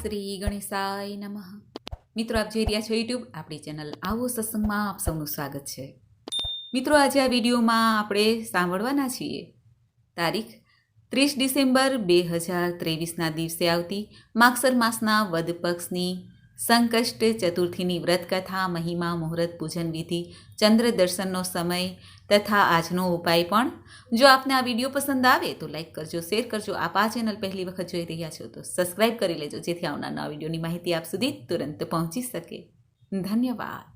શ્રી ગણેશાય નમઃ. મિત્રો, આપ જોઈ રહ્યા છો યુટ્યુબ આપણી ચેનલ આવો સત્સંગમાં આપ સૌનું સ્વાગત છે. મિત્રો, આજે આ વિડીયોમાં આપણે સાંભળવાના છીએ તારીખ ત્રીસ ડિસેમ્બર બે હજાર ત્રેવીસના દિવસે આવતી માગસર માસના વદ પક્ષની સંકષ્ટ ચતુર્થીની વ્રતકથા, મહિમા, મુહૂર્ત, પૂજન વિધિ, ચંદ્ર દર્શનનો સમય તથા આજનો ઉપાય પણ. જો આપને આ વીડિયો પસંદ આવે તો લાઈક કરજો, શેર કરજો. આપ આ ચેનલ પહેલી વખત જોઈ રહ્યા છો તો સબસ્ક્રાઇબ કરી લેજો જેથી આવનાર નવા વિડીયોની માહિતી આપ સુધી તુરંત પહોંચી શકે. ધન્યવાદ.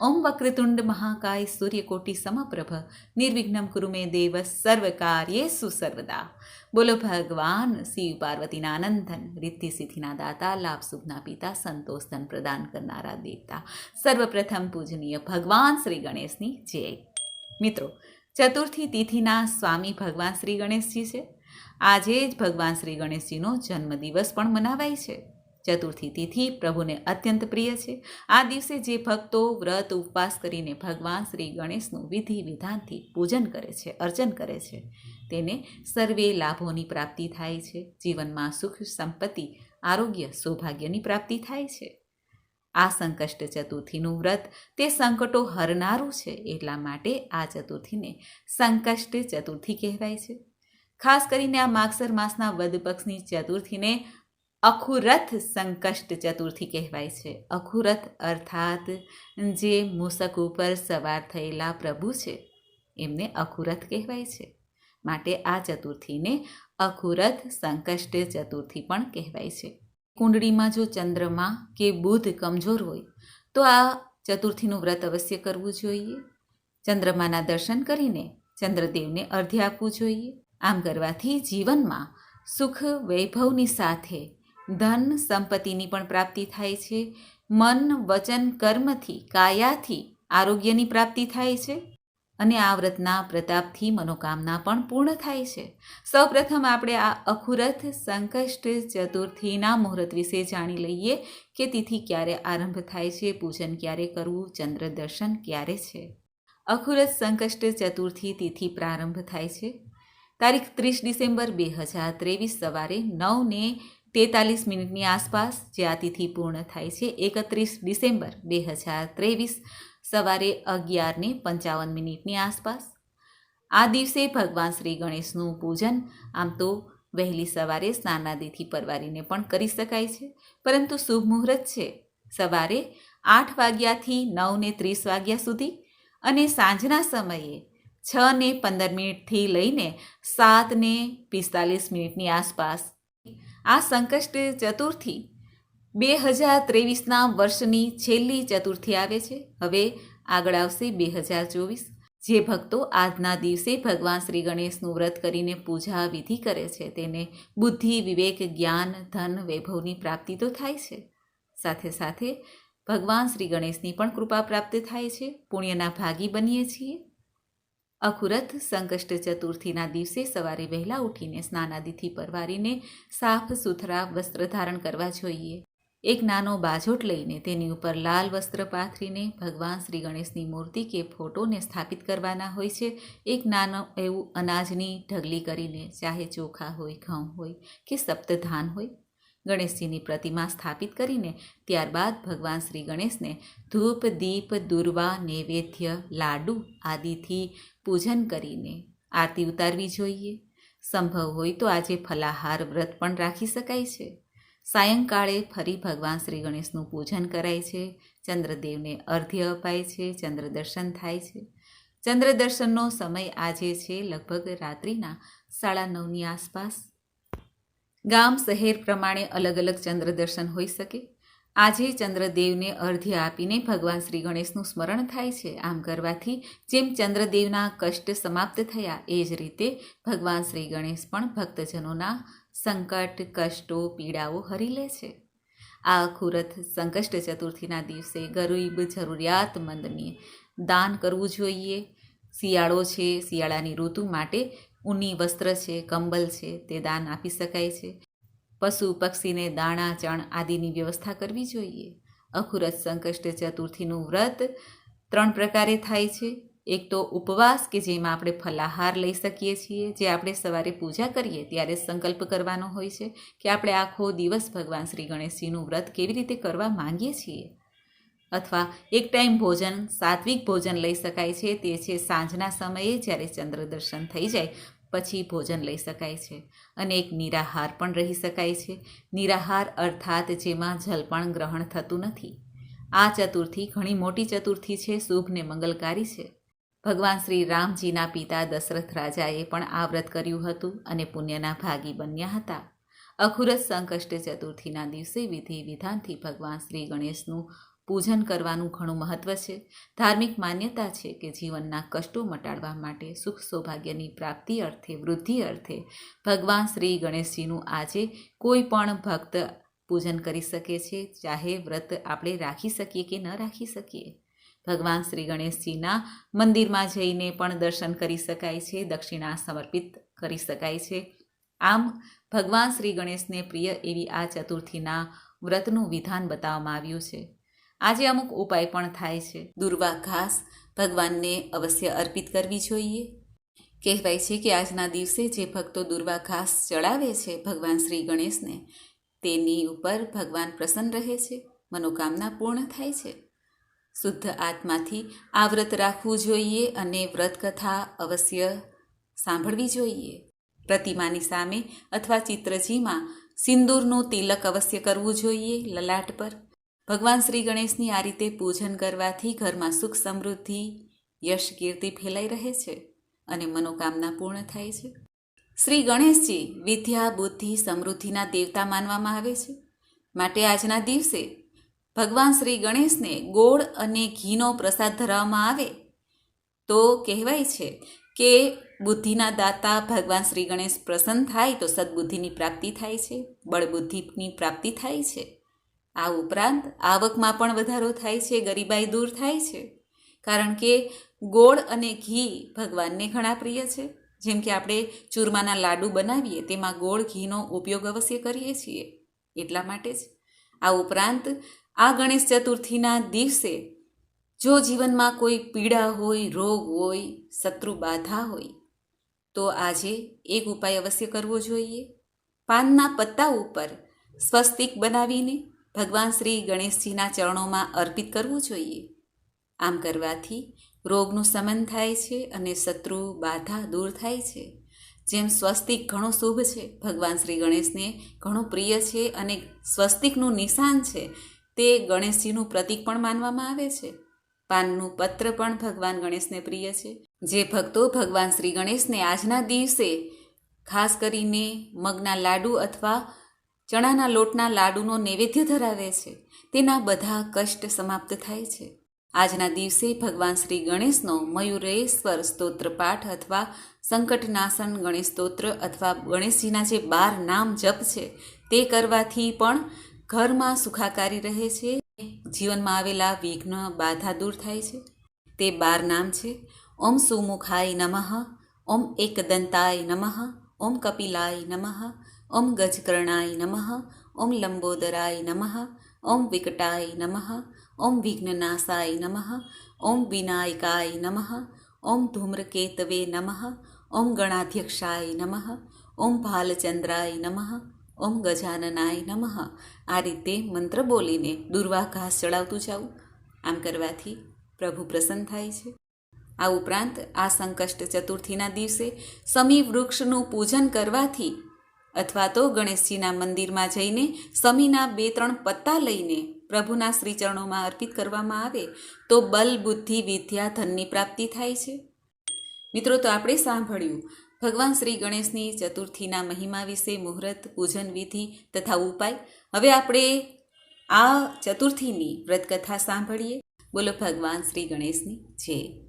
ઓમ વક્રતુંડ મહાકાય સૂર્યકોટી સમપ્રભ નિર્વિઘ્નમ કુરુ મે દેવ સર્વ કાર્યેસુ સર્વદા બોલો ભગવાન શિવ પાર્વતીના આનંદન રિદ્ધિ સિદ્ધિના દાતા લાભ સુખના પિતા સંતોષ ધન પ્રદાન કરનારા દેવતા સર્વપ્રથમ પૂજનીય ભગવાન શ્રી ગણેશની જય મિત્રો ચતુર્થી તિથિના સ્વામી ભગવાન શ્રી ગણેશજી છે। આજે જ ભગવાન શ્રી ગણેશજીનો જન્મદિવસ પણ મનાવાય છે। ચતુર્થી તિથિ પ્રભુને અત્યંત પ્રિય છે. આ દિવસે જે ભક્તો વ્રત ઉપવાસ કરીને ભગવાન શ્રી ગણેશનું વિધિ વિધાનથી પૂજન કરે છે, અર્ચન કરે છે, તેને સર્વે લાભોની પ્રાપ્તિ થાય છે. જીવનમાં સુખ, સંપત્તિ, આરોગ્ય, સૌભાગ્યની પ્રાપ્તિ થાય છે. આ સંકષ્ટ ચતુર્થીનું વ્રત તે સંકટો હરનારું છે એટલા માટે આ ચતુર્થીને સંકષ્ટ ચતુર્થી કહેવાય છે. ખાસ કરીને આ માગસર માસના વદ પક્ષની ચતુર્થીને અખુરથ સંકષ્ટ ચતુર્થી કહેવાય છે. અખુરથ અર્થાત જે મૂસક ઉપર સવાર થયેલા પ્રભુ છે. એમને અખુરથ કહેવાય છે. માટે આ ચતુર્થીને અખુરથ સંકષ્ટ ચતુર્થી પણ કહેવાય છે. કુંડળીમાં જો ચંદ્રમા કે બુધ કમજોર હોય, તો આ ચતુર્થીનું વ્રત અવશ્ય કરવું જોઈએ. ચંદ્રમાના દર્શન કરીને ચંદ્રદેવને અર્ધ્ય આપવું જોઈએ. આમ કરવાથી જીવનમાં સુખ વૈભવની સાથે ધન સંપત્તિની પણ પ્રાપ્તિ થાય છે. મન, વચન, કર્મથી, કાયાથી આરોગ્યની પ્રાપ્તિ થાય છે. અને આ વ્રતના પ્રતાપથી મનોકામના પણ પૂર્ણ થાય છે. સૌપ્રથમ આપણે આ અખુરથ, સંકષ્ટ, ચતુર્થીના મુહૂર્ત વિશે જાણી લઈએ કે તિથિ ક્યારે આરંભ થાય છે, પૂજન ક્યારે કરવું, ચંદ્ર દર્શન ક્યારે છે. અખુરથ, સંકષ્ટ, ચતુર્થી તિથિ પ્રારંભ થાય છે. તારીખ ત્રીસ ડિસેમ્બર બે હજાર ત્રેવીસ સવારે નવને તેતાલીસ મિનિટની આસપાસ જે આ તિથિ પૂર્ણ થાય છે, એકત્રીસ ડિસેમ્બર બે હજાર ત્રેવીસ સવારે અગિયારને પંચાવન મિનિટની આસપાસ. આ દિવસે ભગવાન શ્રી ગણેશનું પૂજન, આમ તો વહેલી સવારે સ્નાનાદિથી પરવારીને પણ કરી શકાય છે, પરંતુ શુભ મુહૂર્ત છે. સવારે આઠ વાગ્યાથી નવને ત્રીસ વાગ્યા સુધી અને સાંજના સમયે છ ને પંદર મિનિટથી લઈને સાત ને પિસ્તાલીસ મિનિટની આસપાસ આ સંકષ્ટ ચતુર્થી બે હજાર ત્રેવીસના વર્ષની છેલ્લી ચતુર્થી આવે છે. હવે આગળ આવશે બે હજાર ચોવીસ. જે ભક્તો આજના દિવસે ભગવાન શ્રી ગણેશનું વ્રત કરીને પૂજા વિધિ કરે છે, તેને બુદ્ધિ, વિવેક, જ્ઞાન, ધન, વૈભવની પ્રાપ્તિ તો થાય છે. સાથે સાથે ભગવાન શ્રી ગણેશની પણ કૃપા પ્રાપ્ત થાય છે. પુણ્યના ભાગી બનીએ છીએ. અખુરથ સંકષ્ટ ચતુર્થીના દિવસે સવારે વહેલા ઉઠીને સ્નાનાદિથી પરવારીને સાફ સુથરા વસ્ત્ર ધારણ કરવા જોઈએ. એક નાનો બાજોટ લઈને તેની ઉપર લાલ વસ્ત્ર પાથરીને ભગવાન શ્રી ગણેશની મૂર્તિ કે ફોટોને સ્થાપિત કરવાના હોય છે. એક નાનો એવું અનાજની ઢગલી કરીને, ચાહે ચોખા હોય, ઘઉં હોય કે સપ્તધાન હોય ગણેશજીની પ્રતિમા સ્થાપિત કરીને ત્યારબાદ ભગવાન શ્રી ગણેશને ધૂપ, દીપ, દુર્વા, નૈવેદ્ય, લાડુ આદિથી પૂજન કરીને આરતી ઉતારવી જોઈએ. સંભવ હોય તો આજે ફલાહાર વ્રત પણ રાખી શકાય છે. સાયંકાળે ફરી ભગવાન શ્રી ગણેશનું પૂજન કરાય છે. ચંદ્રદેવને અર્ધ્ય અપાય છે. ચંદ્ર દર્શન થાય છે. ચંદ્ર દર્શનનો સમય આજે છે લગભગ રાત્રિના સાડા નવની આસપાસ. ગામ શહેર પ્રમાણે અલગ અલગ ચંદ્ર દર્શન હોઈ શકે. આજે ચંદ્રદેવને અર્ધ્ય આપીને ભગવાન શ્રી ગણેશનું સ્મરણ થાય છે. આમ કરવાથી જેમ ચંદ્રદેવના કષ્ટ સમાપ્ત થયા, એ જ રીતે ભગવાન શ્રી ગણેશ પણ ભક્તજનોના સંકટ, કષ્ટો, પીડાઓ હરી લે છે. આ અખુરથ સંકષ્ટ ચતુર્થીના દિવસે ગરીબ જરૂરિયાતમંદને દાન કરવું જોઈએ. શિયાળો છે, શિયાળાની ઋતુ માટે ઊની વસ્ત્ર છે, કંબલ છે, તે દાન આપી શકાય છે. પશુ, પક્ષીને દાણા, ચણ આદિની વ્યવસ્થા કરવી જોઈએ. અખુરત સંકષ્ટ ચતુર્થીનું વ્રત ત્રણ પ્રકારે થાય છે. એક તો ઉપવાસ, કે જેમાં આપણે ફલાહાર લઈ શકીએ છીએ, જે આપણે સવારે પૂજા કરીએ ત્યારે સંકલ્પ કરવાનો હોય છે કે આપણે આખો દિવસ ભગવાન શ્રી ગણેશજીનું વ્રત કેવી રીતે કરવા માંગીએ છીએ. અથવા એક ટાઈમ ભોજન, સાત્વિક ભોજન લઈ શકાય છે, તે છે સાંજના સમયે જ્યારે ચંદ્ર દર્શન થઈ જાય પછી ભોજન લઈ શકાય છે અને એક નિરાહાર પણ રહી શકાય છે. નિરાહાર અર્થાત જેમાં જલપણ ગ્રહણ થતું નથી. આ ચતુર્થી ઘણી મોટી ચતુર્થી છે, શુભ ને મંગલકારી છે. ભગવાન શ્રી રામજીના પિતા દશરથ રાજાએ પણ આ વ્રત કર્યું હતું અને પુણ્યના ભાગી બન્યા હતા. અખુરસ સંકષ્ટ ચતુર્થીના દિવસે વિધિ વિધાનથી ભગવાન શ્રી ગણેશનું પૂજન કરવાનું ઘણું મહત્વ છે. ધાર્મિક માન્યતા છે કે જીવનના કષ્ટો મટાડવા માટે સુખ સૌભાગ્યની પ્રાપ્તિ અર્થે, વૃદ્ધિ અર્થે ભગવાન શ્રી ગણેશજીનું આજે કોઈ પણ ભક્ત પૂજન કરી શકે છે, ચાહે વ્રત આપણે રાખી શકીએ કે ન રાખી શકીએ. ભગવાન શ્રી ગણેશજીના મંદિરમાં જઈને પણ દર્શન કરી શકાય છે, દક્ષિણા સમર્પિત કરી શકાય છે. આમ, ભગવાન શ્રી ગણેશને પ્રિય એવી આ ચતુર્થીના વ્રતનું વિધાન બતાવવામાં આવ્યું છે. આજે અમુક ઉપાય પણ થાય છે. દુર્વા ઘાસ ભગવાનને અવશ્ય અર્પિત કરવી જોઈએ. કહેવાય છે કે આજના દિવસે જે ભક્તો દુર્વા ઘાસ ચડાવે છે, ભગવાન શ્રી ગણેશને, તેની ઉપર ભગવાન પ્રસન્ન રહે છે, મનોકામના પૂર્ણ થાય છે. શુદ્ધ આત્માથી આ વ્રત રાખવું જોઈએ અને વ્રત કથા અવશ્ય સાંભળવી જોઈએ. પ્રતિમાની સામે અથવા ચિત્રજીમાં સિંદૂરનું તિલક અવશ્ય કરવું જોઈએ, લલાટ પર. ભગવાન શ્રી ગણેશની આ રીતે પૂજન કરવાથી ઘરમાં સુખ સમૃદ્ધિ, યશ કીર્તિ ફેલાઈ રહે છે અને મનોકામના પૂર્ણ થાય છે. શ્રી ગણેશજી વિદ્યા, બુદ્ધિ, સમૃદ્ધિના દેવતા માનવામાં આવે છે. માટે આજના દિવસે ભગવાન શ્રી ગણેશને ગોળ અને ઘીનો પ્રસાદ ધરાવવામાં આવે તો કહેવાય છે કે બુદ્ધિના દાતા ભગવાન શ્રી ગણેશ પ્રસન્ન થાય તો સદબુદ્ધિની પ્રાપ્તિ થાય છે, બળબુદ્ધિની પ્રાપ્તિ થાય છે. આ ઉપરાંત આવકમાં પણ વધારો થાય છે, ગરીબાઈ દૂર થાય છે. કારણ કે ગોળ અને ઘી ભગવાનને ઘણા પ્રિય છે. જેમ કે આપણે ચૂરમાના લાડુ બનાવીએ, તેમાં ગોળ, ઘીનો ઉપયોગ અવશ્ય કરીએ છીએ. એટલા માટે જ. આ ઉપરાંત આ ગણેશ ચતુર્થીના દિવસે જો જીવનમાં કોઈ પીડા હોય, રોગ હોય, શત્રુ બાધા હોય, તો આજે એક ઉપાય અવશ્ય કરવો જોઈએ. પાનના પત્તા ઉપર સ્વસ્તિક બનાવીને ભગવાન શ્રી ગણેશજીના ચરણોમાં અર્પિત કરવું જોઈએ. આમ કરવાથી રોગનું સમન થાય છે અને શત્રુ બાધા દૂર થાય છે. જેમ સ્વસ્તિક ઘણો શુભ છે, ભગવાન શ્રી ગણેશને ઘણું પ્રિય છે અને સ્વસ્તિકનું નિશાન છે, તે ગણેશજીનું પ્રતીક પણ માનવામાં આવે છે. પાનનું પત્ર પણ ભગવાન ગણેશને પ્રિય છે. જે ભક્તો ભગવાન શ્રી ગણેશને આજના દિવસે ખાસ કરીને મગના લાડુ અથવા ચણાના લોટના લાડુનો નૈવેદ્ય ધરાવે છે. તેના બધા કષ્ટ સમાપ્ત થાય છે. આજના દિવસે ભગવાન શ્રી ગણેશનો મયુરેશ્વર સ્તોત્ર પાઠ અથવા સંકટનાશન ગણેશ સ્તોત્ર અથવા ગણેશજીના જે બાર નામ જપ છે, તે કરવાથી પણ ઘરમાં સુખાકારી રહે છે. જીવનમાં આવેલા વિઘ્ન બાધા દૂર થાય છે. તે બાર નામ છે. ઓમ સુમુખાય નમઃ, ઓમ એકદંતાય નમઃ, ઓમ કપિલાય નમઃ ઓમ ગજકર્ણાય નમઃ, ઓમ લંબોદરાય નમઃ, ઓમ વિકટાય નમઃ, ઓમ વિઘ્નનાશાય નમઃ, ઓમ વિનાયકાય નમઃ, ઓમ ધૂમ્રકેતવે નમઃ, ઓમ ગણાધ્યક્ષાય નમઃ, ઓમ ભાલચંદ્રાય નમઃ, ઓમ ગજાનનાય નમઃ. આ રીતે મંત્ર બોલીને દુર્વા ઘાસ ચડાવતું જાવું. આમ કરવાથી પ્રભુ પ્રસન્ન થાય છે. આ ઉપરાંત આ સંકષ્ટ ચતુર્થીના દિવસે સમી વૃક્ષનું પૂજન કરવાથી અથવા તો ગણેશજીના મંદિરમાં જઈને સમીના બે ત્રણ પત્તા લઈને પ્રભુના શ્રીચરણોમાં અર્પિત કરવામાં આવે, તો બલ, બુદ્ધિ, વિદ્યા, ધનની પ્રાપ્તિ થાય છે. મિત્રો, તો આપણે સાંભળ્યું, ભગવાન શ્રી ગણેશની ચતુર્થીના મહિમા વિશે મુહૂર્ત, પૂજન વિધિ તથા ઉપાય. હવે આપણે આ ચતુર્થીની વ્રતકથા સાંભળીએ. બોલો ભગવાન શ્રી ગણેશની જય.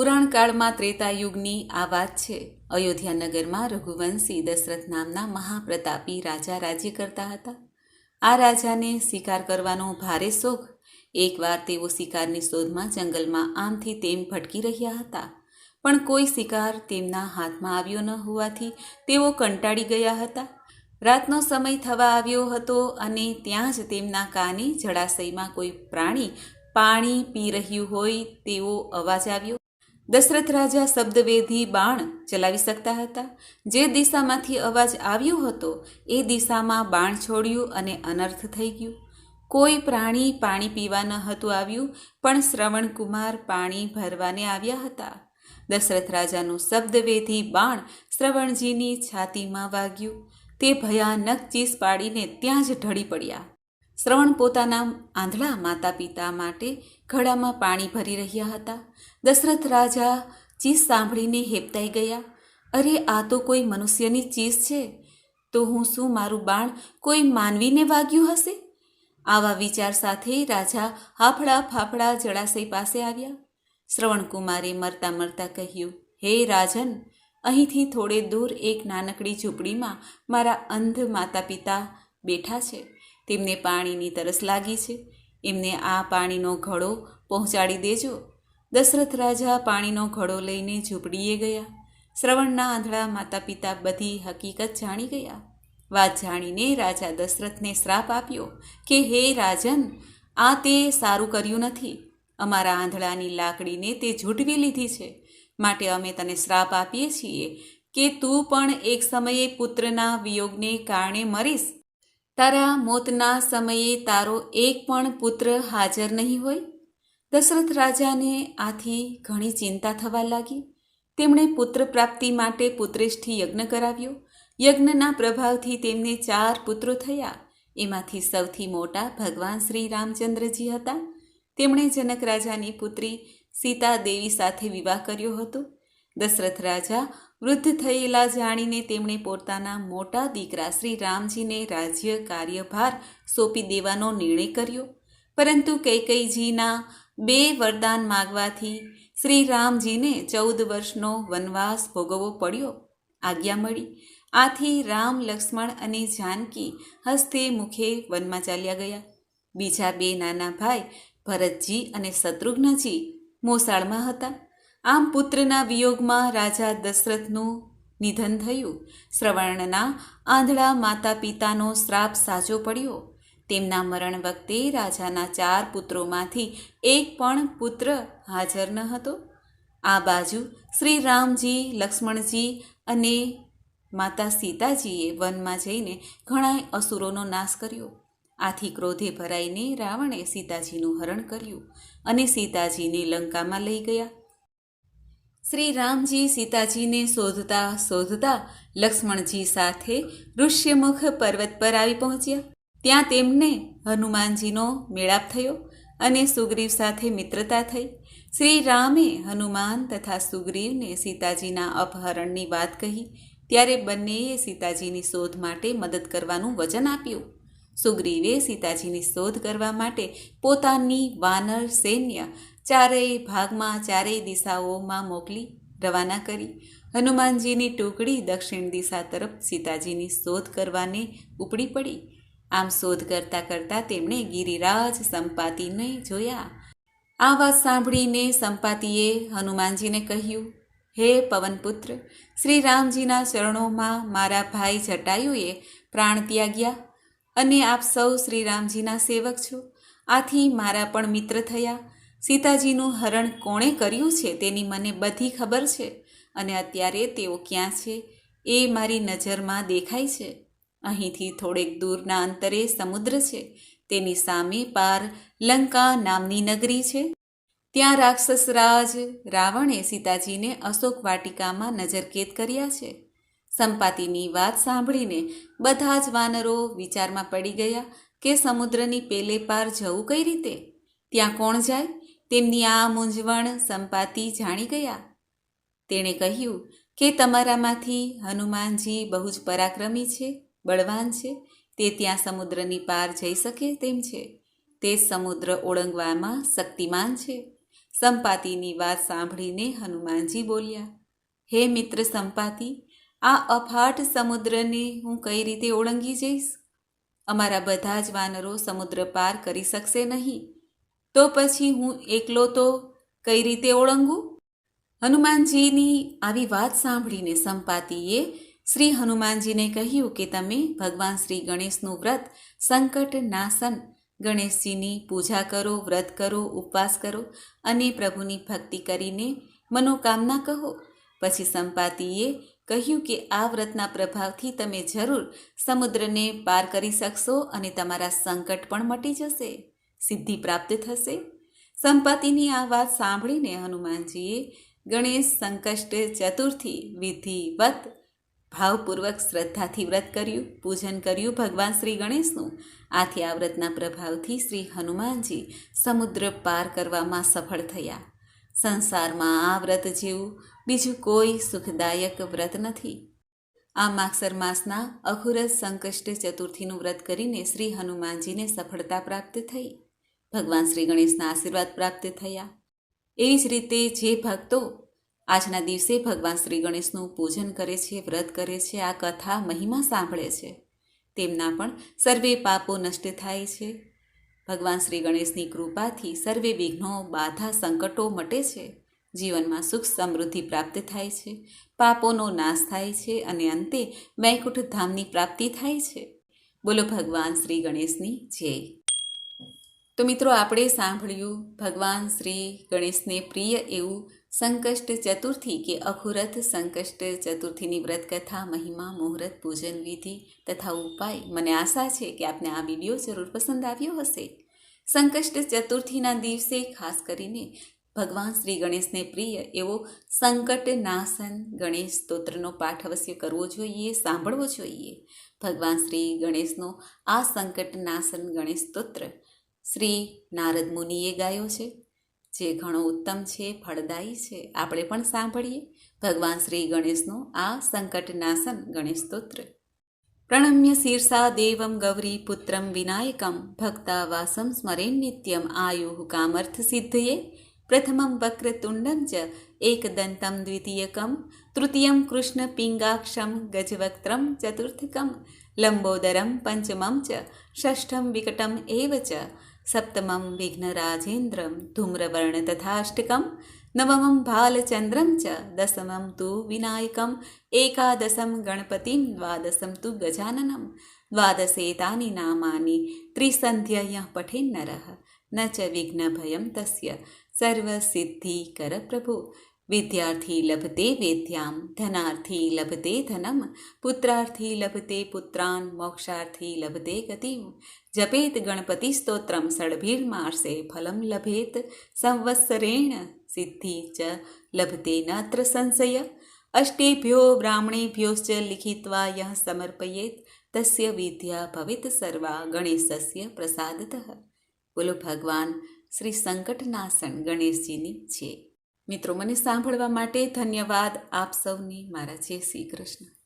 પુરાણકાળમાં ત્રેતા યુગની આ વાત છે. અયોધ્યા નગરમાં રઘુવંશી દશરથ નામના મહાપ્રતાપી રાજા રાજ્ય કરતા હતા. આ રાજાને શિકાર કરવાનો ભારે શોખ. એકવાર તેઓ શિકારની શોધમાં જંગલમાં આમથી તેમ ભટકી રહ્યા હતા. પણ કોઈ શિકાર તેમના હાથમાં આવ્યો ન હોવાથી તેઓ કંટાળી ગયા હતા. રાતનો સમય થવા આવ્યો હતો અને ત્યાં જ તેમના કાને જળાશયમાં કોઈ પ્રાણી પાણી પી રહ્યું હોય તેવો અવાજ આવ્યો. દશરથ રાજા શબ્દવેધી બાણ ચલાવી શકતા હતા. જે દિશામાંથી અવાજ આવ્યો હતો, એ દિશામાં બાણ છોડ્યું અને અનર્થ થઈ ગયું. કોઈ પ્રાણી પાણી પીવા ન હતું આવ્યું, પણ શ્રવણકુમાર પાણી ભરવાને આવ્યા હતા. દશરથ રાજાનું શબ્દવેધી બાણ શ્રવણજીની છાતીમાં વાગ્યું. તે ભયાનક ચીસ પાડીને ત્યાં જ ઢળી પડ્યા. શ્રવણ પોતાના આંધળા માતા પિતા માટે ઘડામાં પાણી ભરી રહ્યા હતા. દશરથ રાજા ચીસ સાંભળીને હેપતાઈ ગયા. અરે, આ તો કોઈ મનુષ્યની ચીસ છે. તો હું શું મારું બાણ કોઈ માનવીને વાગ્યું હશે? આવા વિચાર સાથે રાજા હાફડા ફાફડા જળાશય પાસે આવ્યા. શ્રવણકુમારે મરતા મરતા કહ્યું, હે રાજન, અહીંથી થોડે દૂર એક નાનકડી ઝૂંપડીમાં મારા અંધ માતા પિતા બેઠા છે. તેમને પાણીની તરસ લાગી છે. એમને આ પાણીનો ઘડો પહોંચાડી દેજો. દશરથ રાજા પાણીનો ઘડો લઈને ઝૂંપડીએ ગયા. શ્રવણના આંધળા માતા પિતા બધી હકીકત જાણી ગયા. વાત જાણીને રાજા દશરથને શ્રાપ આપ્યો કે, હે રાજન, આ તે સારું કર્યું નથી. અમારા આંધળાની લાકડીને તે ઝૂંટવી લીધી છે. માટે અમે તને શ્રાપ આપીએ છીએ કે તું પણ એક સમયે પુત્રના વિયોગને કારણે મરીશ. તારા મોતના સમયે તારો એક પણ પુત્ર હાજર નહીં હોય? દશરથ રાજાને આથી ઘણી ચિંતા થવા લાગી. તેમણે પુત્ર પ્રાપ્તિ માટે પુત્રેષ્ઠી યજ્ઞ કરાવ્યો. યજ્ઞના પ્રભાવથી તેમને ચાર પુત્રો થયા. એમાંથી સૌથી મોટા ભગવાન શ્રી રામચંદ્રજી હતા. તેમણે જનક રાજાની પુત્રી સીતા દેવી સાથે વિવાહ કર્યો હતો. દશરથ રાજા વૃદ્ધ થયેલા જાણીને તેમણે પોતાના મોટા દીકરા શ્રી રામજીને રાજ્ય કાર્યભાર સોંપી દેવાનો નિર્ણય કર્યો. પરંતુ કૈકૈજીના બે વરદાન માગવાથી શ્રી રામજીને ચૌદ વર્ષનો વનવાસ ભોગવવો પડ્યો. આજ્ઞા મળી. આથી રામ, લક્ષ્મણ અને જાનકી હસ્તે મુખે વનમાં ચાલ્યા ગયા. બીજા બે નાના ભાઈ ભરતજી અને શત્રુઘ્નજી મોસાળમાં હતા. આમ પુત્રના વિયોગમાં રાજા દશરથનું નિધન થયું. શ્રવણના આંધળા માતા પિતાનો શ્રાપ સાજો પડ્યો. તેમના મરણ વખતે રાજાના ચાર પુત્રોમાંથી એક પણ પુત્ર હાજર ન હતો. આ બાજુ શ્રી રામજી, લક્ષ્મણજી અને માતા સીતાજીએ વનમાં જઈને ઘણા અસુરોનો નાશ કર્યો. આથી ક્રોધે ભરાઈને રાવણે સીતાજીનું હરણ કર્યું અને સીતાજીને લંકામાં લઈ ગયા. શ્રી રામજી સીતાજીને શોધતા શોધતા લક્ષ્મણજી સાથે ઋષ્યમુખ પર્વત પર આવી પહોંચ્યા. ત્યાં તેમને હનુમાનજીનો મેળાપ થયો અને સુગ્રીવ સાથે મિત્રતા થઈ. શ્રી રામે હનુમાન તથા સુગ્રીવને સીતાજીના અપહરણની વાત કહી. ત્યારે બંનેએ સીતાજીની શોધ માટે મદદ કરવાનું વચન આપ્યું. સુગ્રીવે સીતાજીની શોધ કરવા માટે પોતાની વાનર સૈન્ય ચારેય ભાગમાં, ચારેય દિશાઓમાં મોકલી રવાના કરી. હનુમાનજીની ટુકડી દક્ષિણ દિશા તરફ સીતાજીની શોધ કરવાને ઉપડી પડી. આમ શોધ કરતાં કરતાં તેમણે ગિરિરાજ સંપાતિને જોયા. આ વાત સાંભળીને સંપાતિએ હનુમાનજીને કહ્યું, હે પવનપુત્ર, શ્રી રામજીના ચરણોમાં મારા ભાઈ જટાયુએ પ્રાણ ત્યાગ્યા અને આપ સૌ શ્રી રામજીના સેવક છો. આથી મારા પણ મિત્ર થયા. સીતાજીનું હરણ કોણે કર્યું છે તેની મને બધી ખબર છે અને અત્યારે તેઓ ક્યાં છે એ મારી નજરમાં દેખાય છે. અહીંથી થોડેક દૂરના અંતરે સમુદ્ર છે. તેની સામે પાર લંકા નામની નગરી છે. ત્યાં રાક્ષસરાજ રાવણે સીતાજીને અશોક વાટિકામાં નજરકેદ કર્યા છે. સંપાતિની વાત સાંભળીને બધા જ વાનરો વિચારમાં પડી ગયા કે સમુદ્રની પેલે પાર જવું કઈ રીતે? ત્યાં કોણ જાય? તેમની આ મૂંઝવણ સંપાતિ જાણી ગયા. તેણે કહ્યું કે તમારામાંથી હનુમાનજી બહુ જ પરાક્રમી છે, બળવાન છે. તે ત્યાં સમુદ્રની પાર જઈ શકે તેમ છે. તે સમુદ્ર ઓળંગવામાં શક્તિમાન છે. સંપાતિની વાત સાંભળીને હનુમાનજી બોલ્યા, હે મિત્ર સંપાતિ, આ અફાટ સમુદ્રને હું કઈ રીતે ઓળંગી જઈશ? અમારા બધા જ વાનરો સમુદ્ર પાર કરી શકશે નહીં. તો પછી હું એકલો તો કઈ રીતે ઓળંગું? હનુમાનજીની આવી વાત સાંભળીને સંપાતિએ શ્રી હનુમાનજીને કહ્યું કે તમે ભગવાન શ્રી ગણેશનું વ્રત સંકટ નાસન ગણેશજીની પૂજા કરો, વ્રત કરો, ઉપવાસ કરો અને પ્રભુની ભક્તિ કરીને મનોકામના કહો. પછી સંપાતિએ કહ્યું કે આ વ્રતના પ્રભાવથી તમે જરૂર સમુદ્રને પાર કરી શકશો અને તમારા સંકટ પણ મટી જશે. સિદ્ધિ પ્રાપ્ત થશે. સંપત્તિની આ વાત સાંભળીને હનુમાનજીએ ગણેશ સંકષ્ટ ચતુર્થી વિધિવત ભાવપૂર્વક શ્રદ્ધાથી વ્રત કર્યું, પૂજન કર્યું, ભગવાન શ્રી ગણેશનું. આથી આ વ્રતના પ્રભાવથી શ્રી હનુમાનજી સમુદ્ર પાર કરવામાં સફળ થયા. સંસારમાં આ વ્રત જેવું બીજું કોઈ સુખદાયક વ્રત નથી. આ માક્ષર માસના અખુરજ સંકષ્ટ ચતુર્થીનું વ્રત કરીને શ્રી હનુમાનજીને સફળતા પ્રાપ્ત થઈ. ભગવાન શ્રી ગણેશના આશીર્વાદ પ્રાપ્ત થયા. એવી જ રીતે જે ભક્તો આજના દિવસે ભગવાન શ્રી ગણેશનું પૂજન કરે છે, વ્રત કરે છે, આ કથા મહિમા સાંભળે છે. તેમના પણ સર્વે પાપો નષ્ટ થાય છે. ભગવાન શ્રી ગણેશની કૃપાથી સર્વે વિઘ્નો, બાધા, સંકટો મટે છે. જીવનમાં સુખ સમૃદ્ધિ પ્રાપ્ત થાય છે. પાપોનો નાશ થાય છે અને અંતે વૈકુંઠ ધામની પ્રાપ્તિ થાય છે. બોલો ભગવાન શ્રી ગણેશની જય. તો મિત્રો આપણે સાંભળ્યું ભગવાન શ્રી ગણેશને પ્રિય એવું સંકષ્ટ ચતુર્થી કે અખુરથ સંકષ્ટ ચતુર્થીની વ્રત કથા મહિમા, મુહૂર્ત, પૂજન વિધિ તથા ઉપાય. મને આશા છે કે આપને આ વીડિયો જરૂર પસંદ આવ્યો હશે. સંકષ્ટ ચતુર્થીના દિવસે ખાસ કરીને ભગવાન શ્રી ગણેશને પ્રિય એવો સંકટ નાસન ગણેશ સ્તોત્રનો પાઠ અવશ્ય કરવો જોઈએ, સાંભળવો જોઈએ. ભગવાન શ્રી ગણેશનો આ સંકટ નાસન ગણેશ સ્તોત્ર શ્રી નારદ મુનિએ ગાયો છે. જે ઘણો ઉત્તમ છે, ફળદાયી છે, આપણે પણ સાંભળીએ. ભગવાન શ્રી ગણેશનો આ સંકટનાશન ગણેશ સ્તોત્ર. પ્રણમ્ય શીર્ષા દેવમ ગૌરી પુત્રમ વિનાયકમ, ભક્તા વાસમ સ્મરેન નિત્યમ, આયુ કામર્થ સિદ્ધયે. પ્રથમમ વક્રતુંડમ ચ, એકદંતમ દ્વિતીયકમ, તૃતીયમ કૃષ્ણ પિંગાક્ષમ, ગજવક્ત્રમ ચતુર્થકમ, લંબોદરમ પંચમમ ચ, ષષ્ઠમ વિકટમ એવ ચ સપ્તમમ વિઘ્નરાજેન્દ્રમ ધૂમ્રવર્ણ તથાષ્ટકમ નવમં ભાલચંદ્રમ ચ દસમમ તુ વિનાયકમ એકાદશમ ગણપતિમ દ્વાદશમ તુ ગજાનનમ દ્વાદશેતાની નામાની ત્રિસંધ્યય પઠેન્નરઃ ન ચ વિઘ્નભયમ તસ્ય સર્વસિદ્ધિકર પ્રભુ વિદ્યાર્થી લભતે વેદ્યામ ધનાર્થી લભતે ધનમ પુત્રાર્થી લભતે પુત્રાન મોક્ષાર્થી લભતે ગતિમ જપેત ગણપતિ સ્તોત્રમ ષડભીર્માર્ષે ફલમ લભેત સંવત્સરેણ સિદ્ધિ ચ લભતે નત્ર સંશય અષ્ટેભ્યો બ્રાહ્મણેભ્યોશ્ચ લિખિત્વા યહ સમર્પયેત તસ્ય વિદ્યા ભવિત સર્વા ગણેશસ્ય પ્રસાદતઃ બોલો ભગવાન શ્રી સંકટનાસન ગણેશજીની છે મિત્રો મને સાંભળવા માટે ધન્યવાદ. આપ સૌની મારા જય શ્રી કૃષ્ણ.